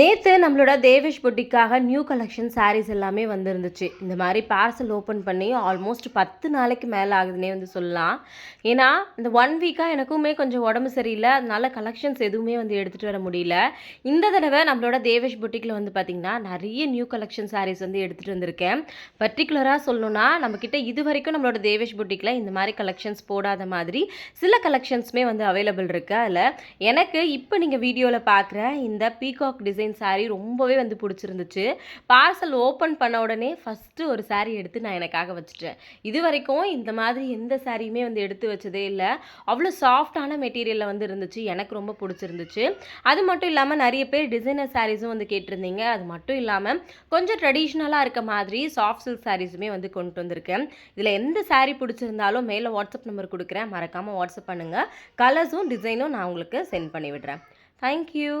நேற்று நம்மளோட தேவேஷ் புட்டிக்காக நியூ கலெக்ஷன் சாரீஸ் எல்லாமே வந்துருந்துச்சு. இந்த மாதிரி பார்சல் ஓப்பன் பண்ணி ஆல்மோஸ்ட் பத்து நாளைக்கு மேலே ஆகுதுன்னே வந்து சொல்லலாம். ஏன்னா இந்த ஒன் வீக்காக எனக்குமே கொஞ்சம் உடம்பு சரியில்லை. அதனால கலெக்ஷன்ஸ் எதுவுமே வந்து எடுத்துகிட்டு வர முடியல. இந்த தடவை நம்மளோட தேவேஷ் புட்டிக்கில் வந்து பார்த்திங்கன்னா நிறைய நியூ கலெக்ஷன் சாரீஸ் வந்து எடுத்துகிட்டு வந்திருக்கேன். பர்டிகுலராக சொல்லணும்னா நம்மக்கிட்ட இது வரைக்கும் நம்மளோட தேவேஷ் புட்டிக்கில் இந்த மாதிரி கலெக்ஷன்ஸ் போடாத மாதிரி சில கலெக்ஷன்ஸுமே வந்து அவைலபிள் இருக்குது அதில் எனக்கு இப்போ நீங்கள் வீடியோவில் பார்க்குற இந்த பீகாக் டிசைன் saree ரொம்பவே வந்து பிடிச்சிருந்துச்சு. பார்சல் ஓப்பன் பண்ண உடனே ஃபஸ்ட்டு ஒரு சாரீ எடுத்து நான் எனக்காக வச்சுட்டேன். இது வரைக்கும் இந்த மாதிரி எந்த சாரியுமே வந்து எடுத்து வச்சதே இல்லை. அவ்வளோ சாஃப்டான மெட்டீரியலில் வந்து இருந்துச்சு. எனக்கு ரொம்ப பிடிச்சிருந்துச்சு. அது மட்டும் இல்லாமல் நிறைய பேர் டிசைனர் சாரீஸும் வந்து கேட்டிருந்தீங்க. அது மட்டும் இல்லாமல் கொஞ்சம் ட்ரெடிஷ்னலாக இருக்க மாதிரி சாஃப்ட் சில்க் சாரீஸுமே வந்து கொண்டு வந்திருக்கேன். இதில் எந்த சாரீ பிடிச்சிருந்தாலும் மேலே வாட்ஸ்அப் நம்பர் கொடுக்குறேன். மறக்காமல் வாட்ஸ்அப் பண்ணுங்கள் கலர்ஸும் டிசைனும் நான் உங்களுக்கு சென்ட் பண்ணி விடுறேன் தேங்க்யூ